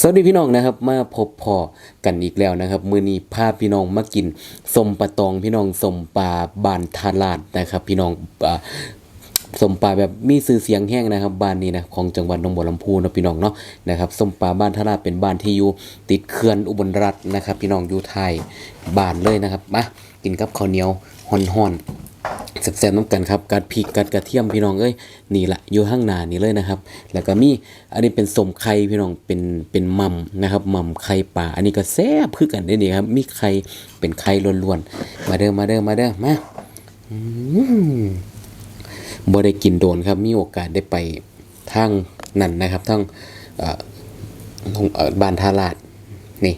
สวัสดีพี่น้องนะครับมาพบพอกันอีกแล้วนะครับมื้อนี้พาพี่น้องมากินสมปลาตองพี่น้องสมปลาบานทาลาดนะครับ พี่น้องสมปลาแบบมีชื่อเสียงแห้งนะครับบ้านนี้นะของจังหวัดหนองบัวลำพูนะพี่น้องเนาะนะครับสมปลาบ้านทาลาดเป็นบ้านที่อยู่ติดเขื่อนอุบลรัฐนะครับ พี่น้องอยู่ไทยบ้านเลยนะครับมากินกับข้าวเหนียวห่อนๆ แซ่บๆน้ำกันครับกัดพริกกัดกระเทียมพี่น้องเอ้ยนี่แหละอยู่ข้างหน้านี่เลยนะครับ แล้วก็มีอันนี้เป็นสมไข่พี่น้องเป็นเป็นมัมนะครับมัมไข่ป่า อันนี้ก็แซ่บคือกันเด้นี่ครับมีไข่เป็นไข่ล้วนๆมาเด้อมาเด้อมาเด้อมาอืมบ่ได้กินโดนครับ มีโอกาสได้ไปทางนั่นนะครับทางเอ่อทางบ้านท่าลาดนี่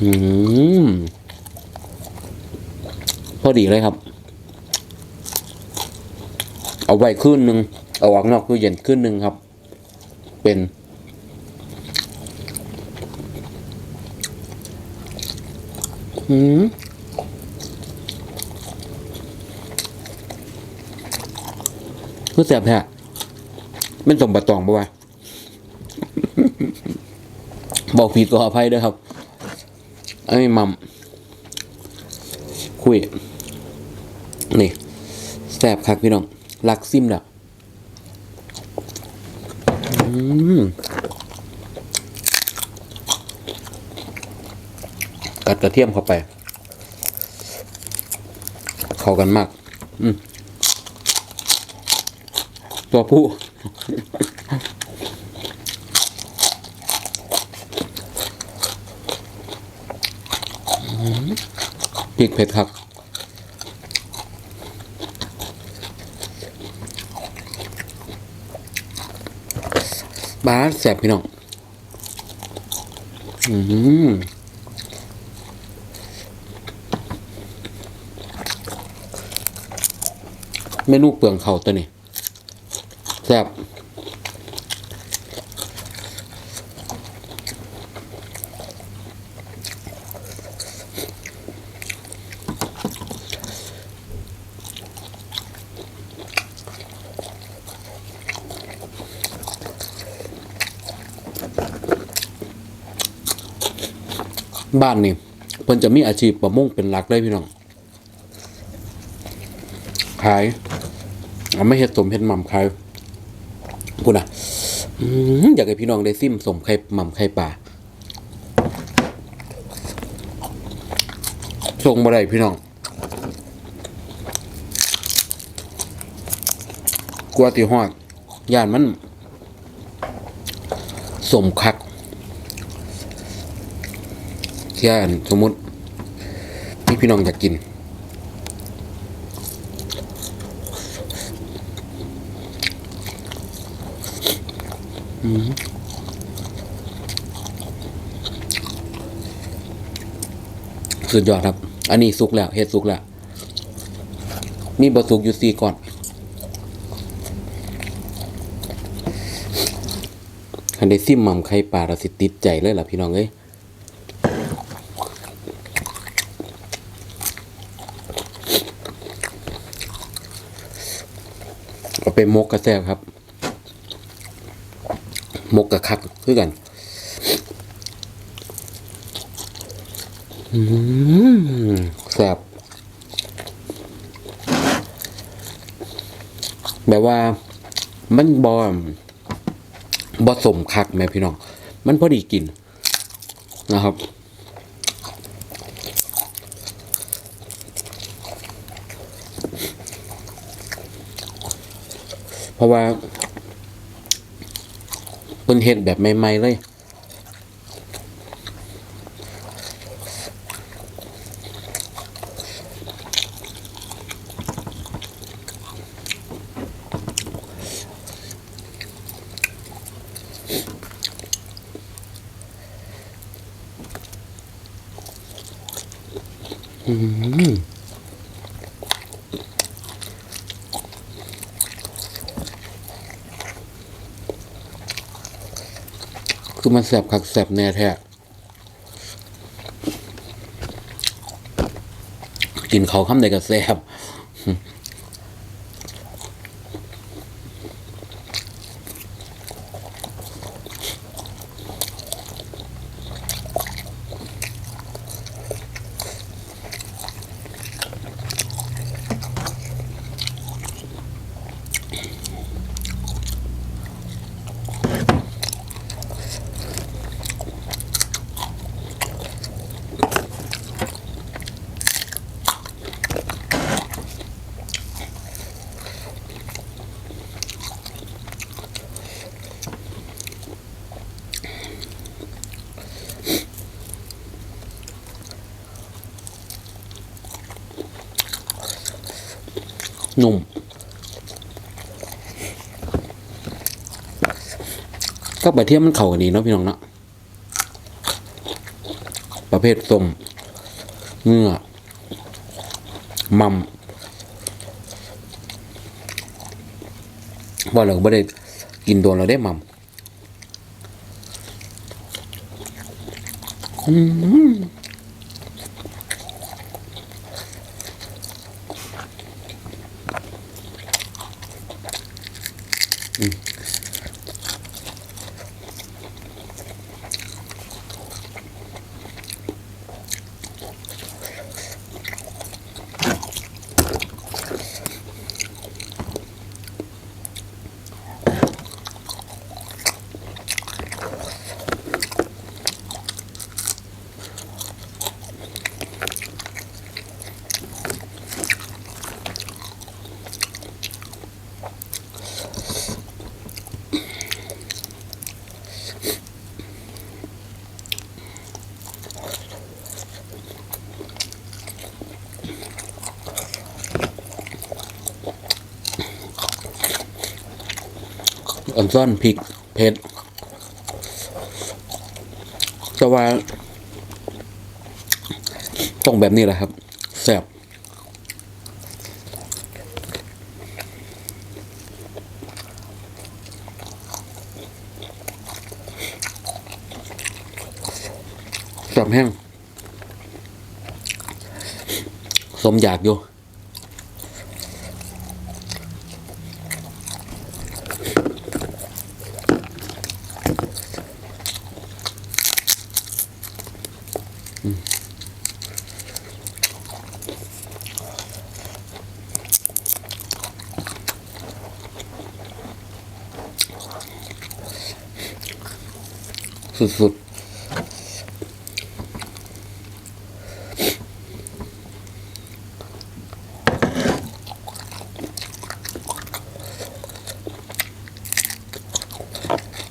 อืม พอดีเลยครับ เอาไว้ขึ้นหนึ่งเอาออกนอกตู้เย็นขึ้นหนึ่งครับ เป็น อืมคือแสบแท้ไม่สมประตองปะวะบอกผิดก็ขออภัยด้วยครับ ไอ้มัมคุย นี่แซ่บคักพี่น้องลักซิมแล้วอืมกัดกระเทียมเข้าไป เข้ากันมาก อืมตัวผู้พริกเผ็ดครับ บานแสบพี่น้อง อืมเมนูเปลืองเขาตัวนี้แซ่บ บ้านนี่เพิ่นจะมีอาชีพประมงเป็นหลักเลยพี่น้อง ขายเอาไม่เฮ็ดสมเฮ็ดหม่ำขายพูดนะอืมอยากให้พี่น้องได้ซิมสมไข่หม่ำไข่ป่าส่งมาได้พี่น้องกลัวติฮอดย่านมันสมคัก แค่อันสมมติที่พี่น้องอยากกินสุดยอดครับ อันนี้สุกแล้วเฮ็ดสุกแล้ว มีบะสุกอยู่สี่ก่อน คันได้ซิมหม่ำไข่ปลาเราสิติดใจเลยล่ะพี่น้องเอ้ย เอาไปมกกระแซบครับ มกกระคักคือกันแซบแบบว่ามันบอมบอสมคักแม่พี่น้อง มันพอดีกินนะครับ เพราะว่าเพิ่นเฮ็ดแบบใหม่ ๆ เลยอืม คือมันแสบคักแสบแน่แท้กินเขาคำใดก็แสบ นุ่ม ก็ใบเทียมมันเข่ากันดีเนาะพี่น้องเนาะประเภทส้มเงื่อมัมว่าเราไม่ได้กินโดนเราได้มัมอืม ซ่อนพริกเผ็ดแต่ว่าต้องแบบนี้แหละครับแซ่บแซ่บแห้งสมอยากอยู่ สุดๆ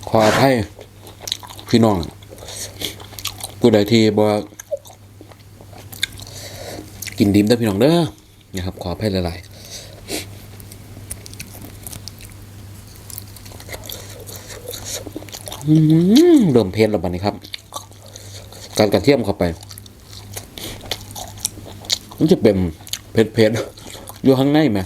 ขออภัยพี่น้องผู้ใดที่บ่กินดิมได้พี่น้องเด้อนะครับ ขออภัยหลายๆอืม เริ่มเผ็ดแล้วบัดนี้ครับ การกระเทียมเข้าไป มันจะเป็นเผ็ดเผ็ดๆอยู่ข้างในไหม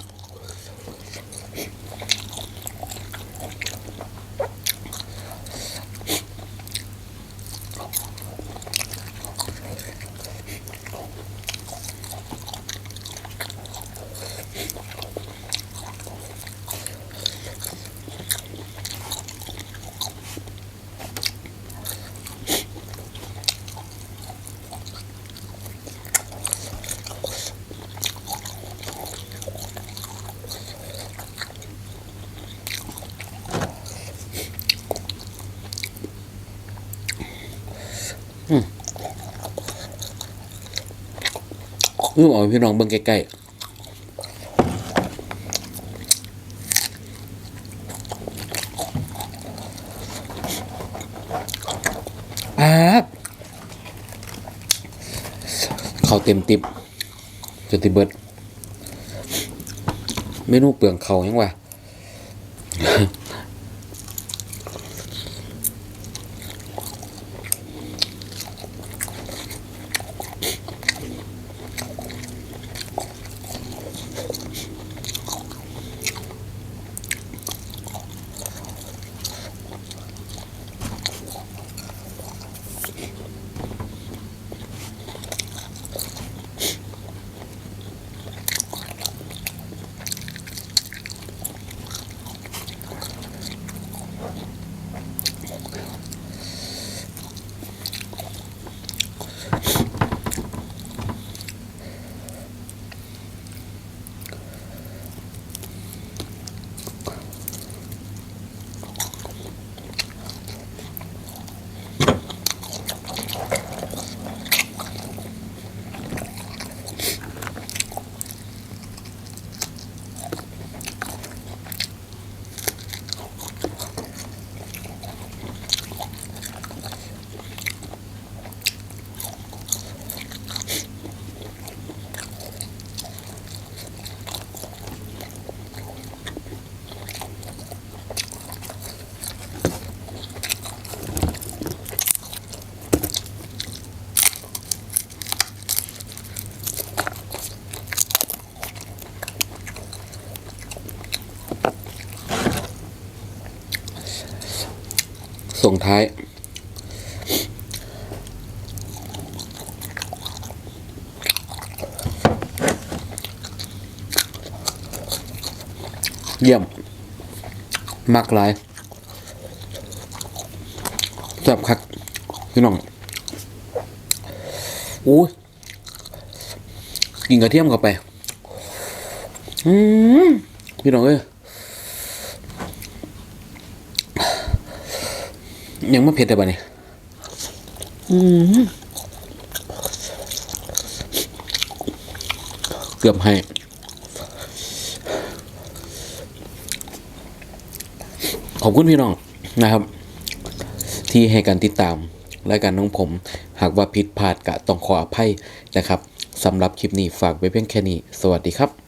อืมเอาให้พี่น้องเบิ่งใกล้ๆอาบเขาวเต็มติบจนติเบิดเมนูเปลืองเขายังวะ ส่งท้าย เยี่ยม มากหลายแซ่บคักพี่น้องอู้ยกินกระเทียมเข้าไป อืมพี่น้องเอ้ย ยังไม่เผ็ดแต่บ้านี่อืมเกือบให้ขอบคุณพี่น้องนะครับ ที่ให้การติดตามรายการน้องผม หากว่าผิดพลาดกะต้องขออภัยนะครับสำหรับคลิปนี้ฝากไว้เพียงแค่นี้ สวัสดีครับ